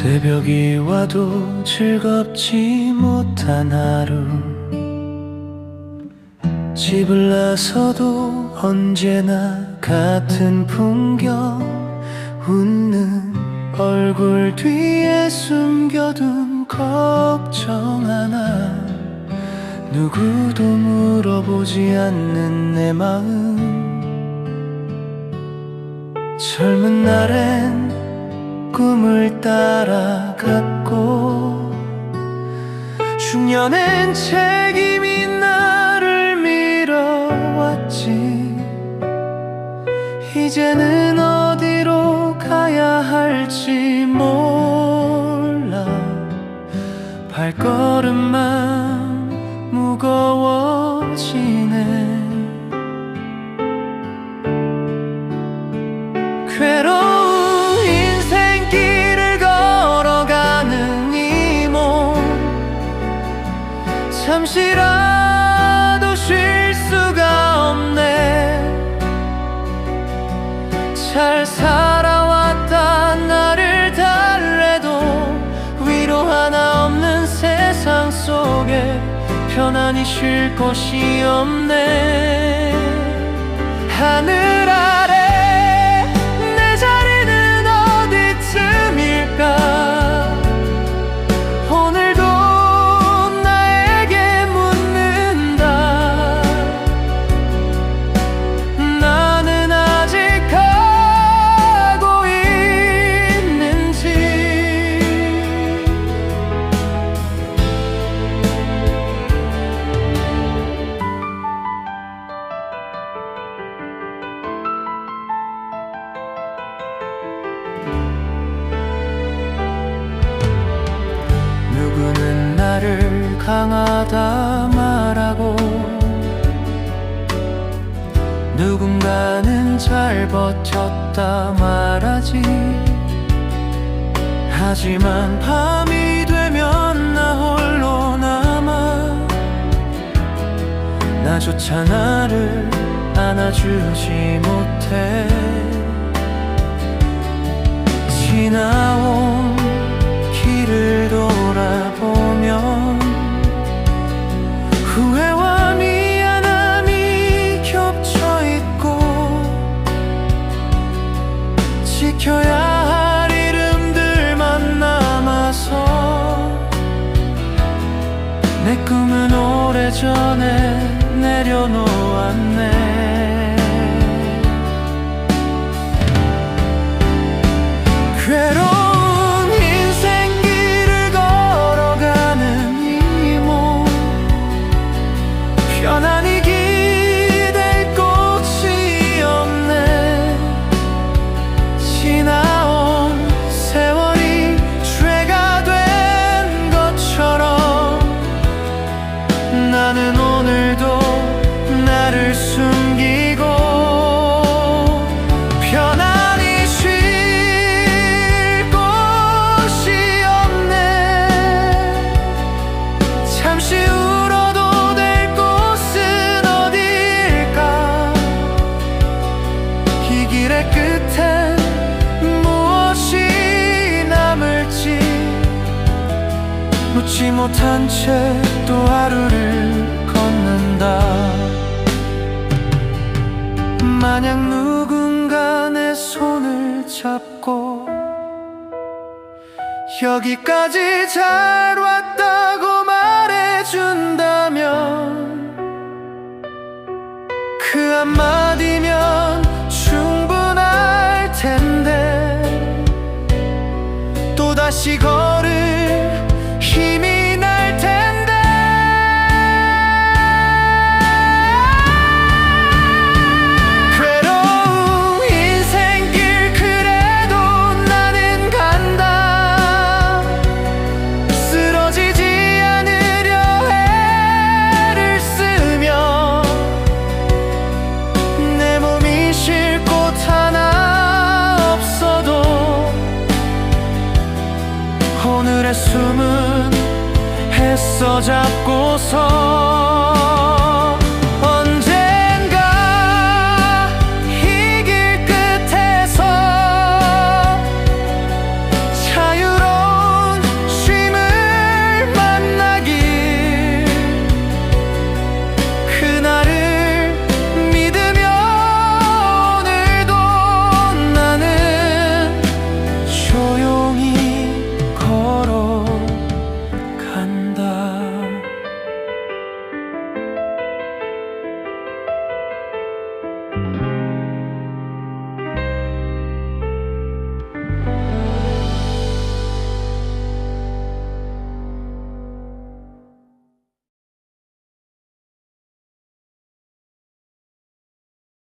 새벽이 와도 즐겁지 못한 하루. 집을 나서도 언제나 같은 풍경. 웃는 얼굴 뒤에 숨겨둔 걱정 하나. 누구도 물어보지 않는 내 마음. 젊은 날엔 꿈을 따라갔고 중년엔 책임이 나를 밀어왔지. 이제는 어디로 가야 할지 몰라. 발걸음만 무거워지네 잠시라도 쉴 수가 없네. 잘 살아왔다. 나를 달래도 위로 하나 없는 세상 속에 편안히 쉴 곳이 없네. 하늘 하다 말하고 누군가는 잘 버텼다 말하지. 하지만 밤이 되면 나 홀로 남아 나조차 나를 안아주지 못해. 지나온 지켜야 할 이름들만 남아서 내 꿈은 오래전에 못한 채 또 하루를 걷는다. 만약 누군가 내 손을 잡고 여기까지 잘 왔다고 말해준다면 그 한마디면 충분할 텐데 또다시 걸 숨은 애써 잡고서